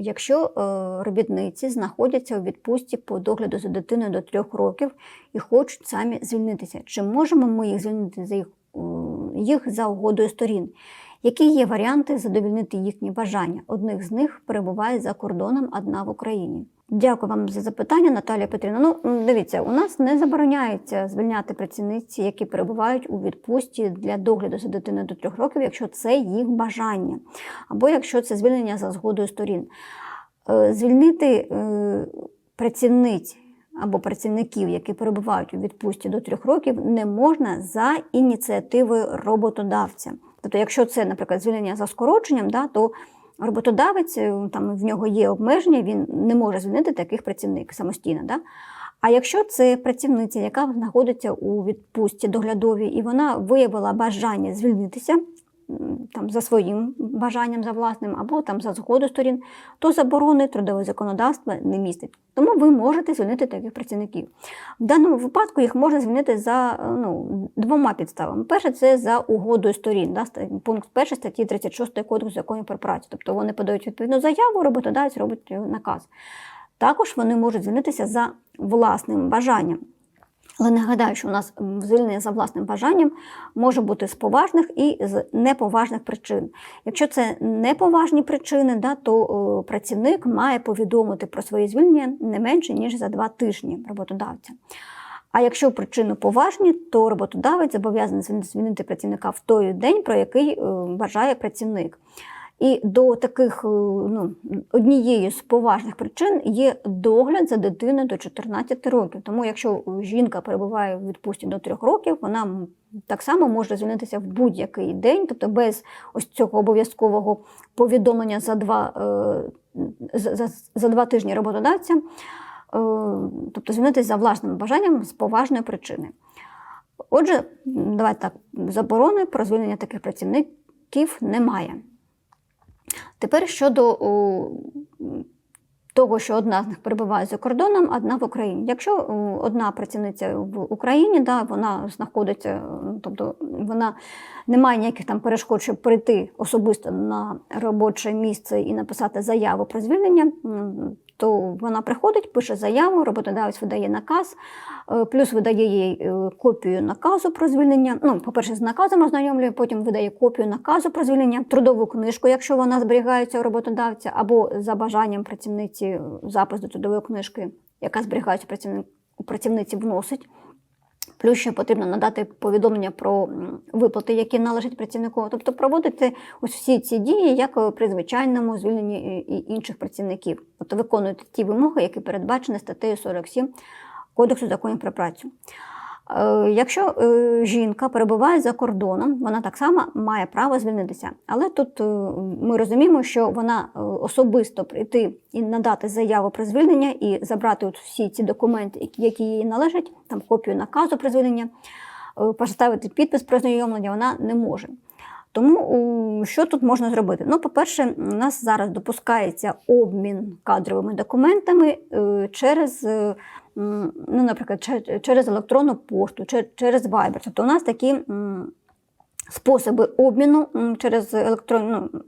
Якщо е, робітниці знаходяться у відпустці по догляду за дитиною до трьох років і хочуть самі звільнитися, чи можемо ми їх звільнити за їх, е, їх за угодою сторін? Які є варіанти задовільнити їхні бажання? Одних з них перебуває за кордоном, одна в Україні. Дякую вам за запитання, Наталія Петрівна. Ну, дивіться, у нас не забороняється звільняти працівниці, які перебувають у відпустці для догляду за дитиною до трьох років, якщо це їх бажання, або якщо це звільнення за згодою сторін. Е, Звільнити е, працівниць або працівників, які перебувають у відпустці до трьох років, не можна за ініціативою роботодавця. Тобто, якщо це, наприклад, звільнення за скороченням, да, то роботодавець е, там в нього є обмеження, він не може звільнити таких працівників самостійно. Да? А якщо це працівниця, яка знаходиться у відпустці доглядовій, і вона виявила бажання звільнитися там, за своїм бажанням, за власним, або там за згодою сторін, то заборони трудове законодавство не містить. Тому ви можете звільнити таких працівників. В даному випадку їх можна звільнити за ну, двома підставами. Перше, це за угодою сторін, да, пункт 1 статті 36 Кодексу законів про працю. Тобто вони подають відповідну заяву, роботодавець робить е, наказ. Також вони можуть звільнитися за власним бажанням. Але нагадаю, що у нас звільнення за власним бажанням може бути з поважних і з неповажних причин. Якщо це неповажні причини, да, то е, працівник має повідомити про своє звільнення не менше, ніж за два тижні роботодавця. А якщо причини поважні, то роботодавець зобов'язаний звільнити- працівника в той день, про який е, бажає працівник. І до таких е, ну, однією з поважних причин є догляд за дитиною до 14 років. Тому, якщо жінка перебуває в відпустці до 3 років, вона так само може звільнитися в будь-який день, тобто без ось цього обов'язкового повідомлення за два, е, за, за, за два тижні роботодавця, е, тобто звільнитися за власним бажанням з поважної причини. Отже, давайте так, заборони про звільнення таких працівників немає. Тепер щодо того, що одна з них перебуває за кордоном, одна в Україні. Якщо одна працівниця в Україні, да, вона знаходиться, тобто вона не має ніяких там перешкод, щоб прийти особисто на робоче місце і написати заяву про звільнення, то вона приходить, пише заяву, роботодавець видає наказ, е, плюс видає їй е, копію наказу про звільнення. Ну, по-перше, з наказом ознайомлює, потім видає копію наказу про звільнення, трудову книжку, якщо вона зберігається у роботодавця, або за бажанням працівниці е, запис до трудової книжки, яка зберігається у працівниці, вносить. Плюс ще потрібно надати повідомлення про виплати, які належать працівнику. Тобто проводити всі ці дії, як е, при звичайному звільненні і- і інших працівників. Тобто виконуєте ті вимоги, які передбачені статтею 47 Кодексу законів про працю. Е, Якщо е, жінка перебуває за кордоном, вона так само має право звільнитися. Але тут е, ми розуміємо, що вона особисто прийти і надати заяву про звільнення і забрати всі ці документи, які- їй належать, там копію наказу про звільнення, поставити підпис про знайомлення, вона не може. Тому що тут можна зробити? Ну, по-перше, у нас зараз допускається обмін кадровими документами через, ну, наприклад, через електронну пошту, через Viber. Тобто у нас такі способи обміну через електронну, ну,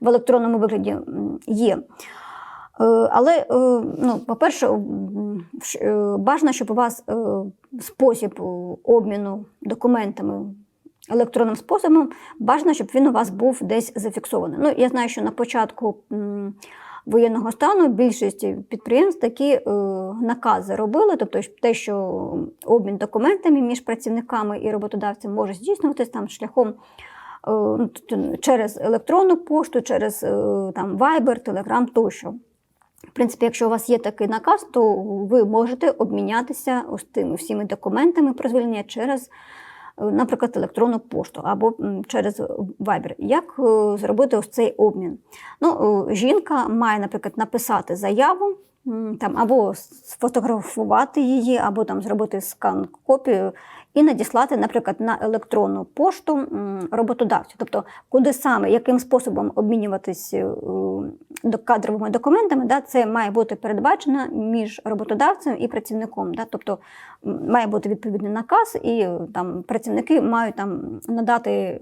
в електронному вигляді є. Е, Але, е, ну, по-перше, е, бажано, щоб у вас спосіб обміну документами електронним способом, бажано, щоб він у вас був десь зафіксований. Ну, я знаю, що на початку воєнного стану більшість підприємств такі е, накази робили, тобто те, що обмін документами між працівниками і роботодавцем може здійснюватись там шляхом. е, ну, Через електронну пошту, через е, там, Viber, Telegram тощо. В принципі, якщо у вас є такий наказ, то ви можете обмінятися ось тими всіми документами про звільнення через, наприклад, електронну пошту або через Viber. Як е, зробити ось цей обмін? Ну, е, жінка має, наприклад, написати заяву. Там, або сфотографувати її, або там зробити скан копію і надіслати, наприклад, на електронну пошту роботодавцю. Тобто, куди саме, яким способом обмінюватись е, кадровими документами, да, це має бути передбачено між роботодавцем і працівником. Да, тобто має бути відповідний наказ, і там працівники мають там надати е,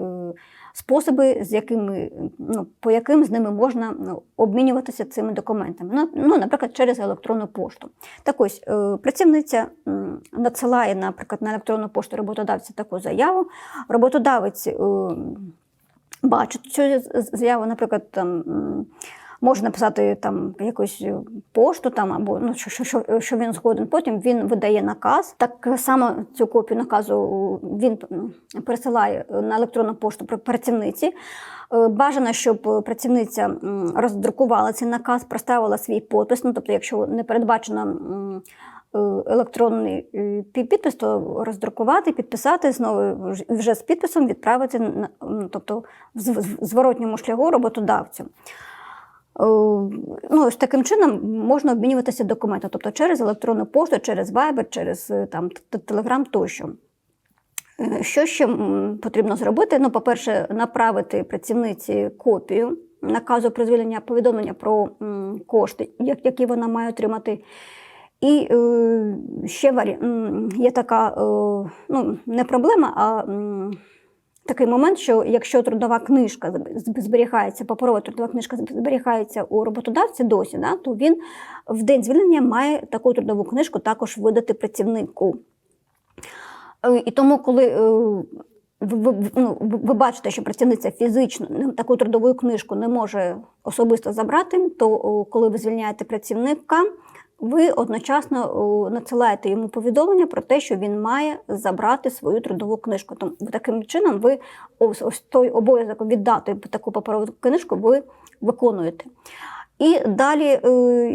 способи, з якими, ну, по яким з ними можна ну, обмінюватися цими документами. Ну, ну, наприклад, через електронну пошту. Так ось, е, працівниця надсилає, наприклад, на електронну пошту роботодавця таку заяву. Роботодавець е, бачить цю заяву, наприклад, там. М, Може написати там якусь е, пошту там або ну що, що, що, він згоден. Потім він видає наказ. Так само цю копію наказу він пересилає на електронну пошту пр- працівниці. Е, Бажано, щоб працівниця роздрукувала цей наказ, проставила свій підпис. Ну, тобто, якщо не передбачено е, електронний е, підпис, то роздрукувати, підписати знову вже- з підписом відправити на- тобто в зворотньому шляху роботодавцю. Е, Ну, ось таким чином можна обмінюватися документами, тобто через електронну пошту, через Viber, через е, там, Telegram тощо. Е, Що ще потрібно зробити? Ну, по-перше, направити працівниці копію наказу про звільнення повідомлення про кошти, які вона має отримати. І ще є така ну, не проблема, а такий момент, що якщо трудова книжка зберігається, паперова трудова книжка зберігається у роботодавця досі, да, то він в день звільнення має таку трудову книжку також видати працівнику. Е, І тому, коли е, ви, ну, ви бачите, що працівниця фізично таку трудову книжку не може особисто забрати, то коли ви звільняєте працівника, ви одночасно надсилаєте йому повідомлення про те, що він має забрати свою трудову книжку. Тому таким чином ви ось, ось той обов'язок віддати таку паперову книжку ви виконуєте. І далі, е,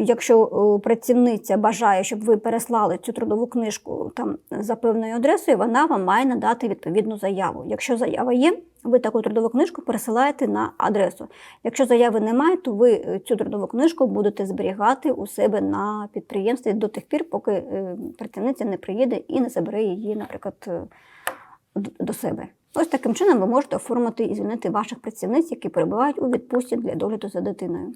якщо е, працівниця бажає, щоб ви переслали цю трудову книжку там за певною адресою, вона вам має надати відповідну заяву. Якщо заява є, ви таку трудову книжку пересилаєте на адресу. Якщо заяви немає, то ви е, цю трудову книжку будете зберігати у себе на підприємстві до тих пір, поки е, працівниця не приїде і не забере її, наприклад, е, до себе. Ось таким чином ви можете оформити і звільнити ваших працівниць, які перебувають у відпустці для догляду за дитиною.